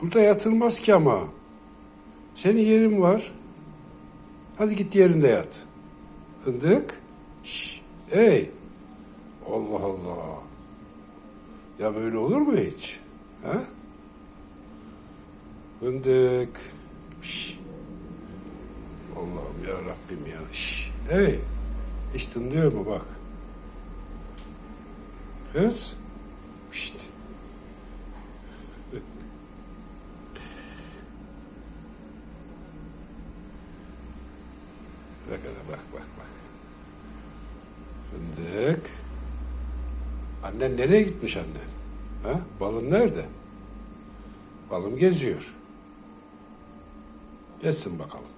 Burada yatılmaz ki ama. Senin yerin var. Hadi git yerinde yat. Fındık. Şş, ey. Allah Allah. Ya böyle olur mu hiç? Ha? Fındık. Şş. Allah'ım ya Rabbim ya. Şş. Ey. Hiç tınlıyor mu bak. Kız. Bak hele bak bak bak. Fındık. Annen nereye gitmiş annen? Ha? Balım nerede? Balım geziyor. Gezsin bakalım.